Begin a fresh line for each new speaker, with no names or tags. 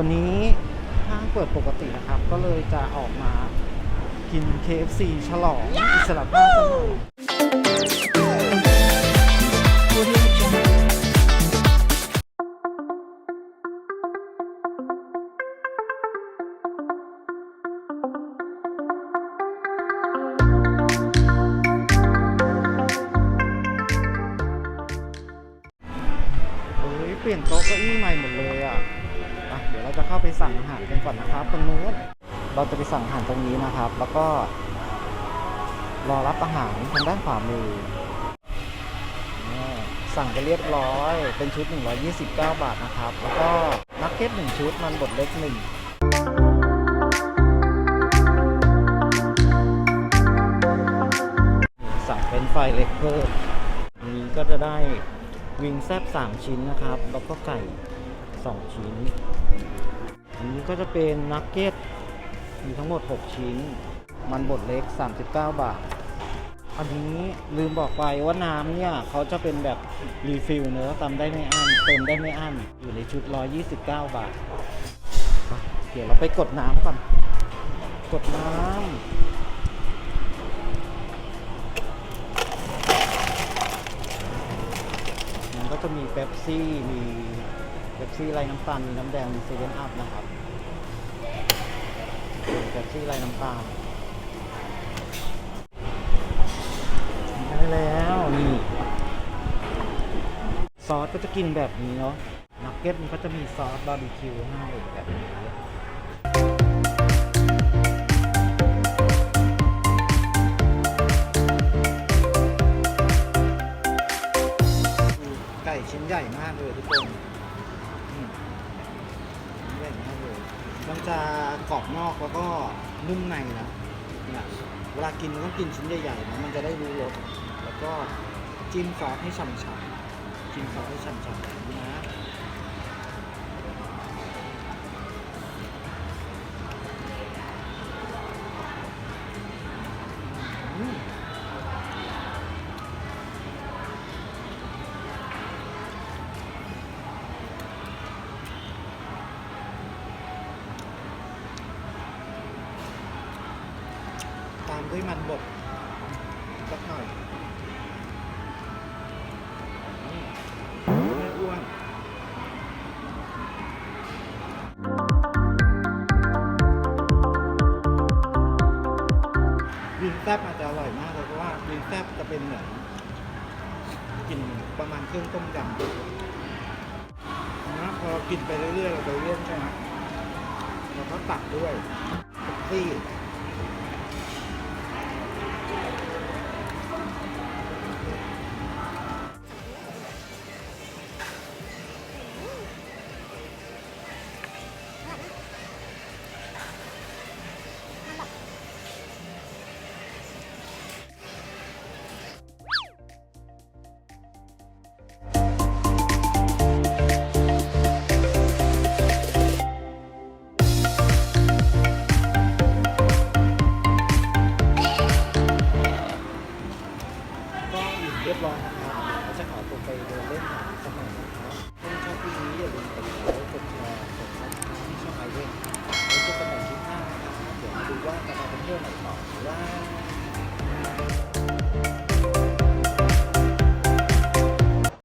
วันนี้ห้างเปิดปกตินะครับ ก็เลยจะออกมากิน KFC ฉลองอิสระภาพสักหน่อยเฮ้ยเปลี่ยนโต๊ะเก้าอี้ใหม่หมดเลยอะ เข้าไปสั่งอาหารกันก่อนนะครับตรงนู้นเราจะไปสั่งอาหารตรงนี้นะครับ แล้วก็ รอรับอาหารทางด้านขวามือสั่งไปเรียบร้อย เป็นชุด 129 บาทนะครับ แล้วก็นักเก็ตหนึ่งชุดมันบดเล็กหนึ่งสั่งเป็นไฟเล็กเพิ่มนนี้ก็จะได้วิงแซบ3 ชิ้นนะครับ แล้วก็ไก่ 2 ชิ้น อันนี้ก็จะเป็นนักเก็ตมีทั้งหมด 6 ชิ้น มันบดเล็ก 39 บาท อันนี้ลืมบอกไปว่าน้ำเนี่ยเขาจะเป็นแบบรีฟิลเนอะตามได้ไม่อั้นเติมได้ไม่อั้นอยู่ในชุด 129 บาท เดี๋ยวเราไปกดน้ำก่อน กดน้ำมันก็จะมีเป๊ปซี่ มี ป๊ปซี่ไรน้ำตาลมีน้ำแดงมีเซเว่นอัพนะครับเป็นเป๊ปซี่ไรน้ำตาลได้แล้วนี่ซอสก็จะกินแบบนี้เนาะนักเก็ตมันก็จะมีซอสบาร์บีคิวให้แบบนี้ จะกรอบนอกแล้วก็นุ่มในนะเนี่ยเวลากินต้องกินชิ้นใหญ่ๆนะมันจะได้รู้รสแล้วก็จิ้มซอสให้ฉ่ำๆจิ้มซอสให้ฉ่ำๆแบบนี้นะ ตามด้วยมันบดสักหน่อยไม่อ้วนวิงแซบอาจจะอร่อยมากเลยเพราะว่าวิงแซบจะเป็นเหมือนกลิ่นประมาณเครื่องต้มยำนะพอเรากินไปเรื่อยๆเราไปเรื่ยๆใช่ไหมเราก็ตักด้วยซี่ Karena pentil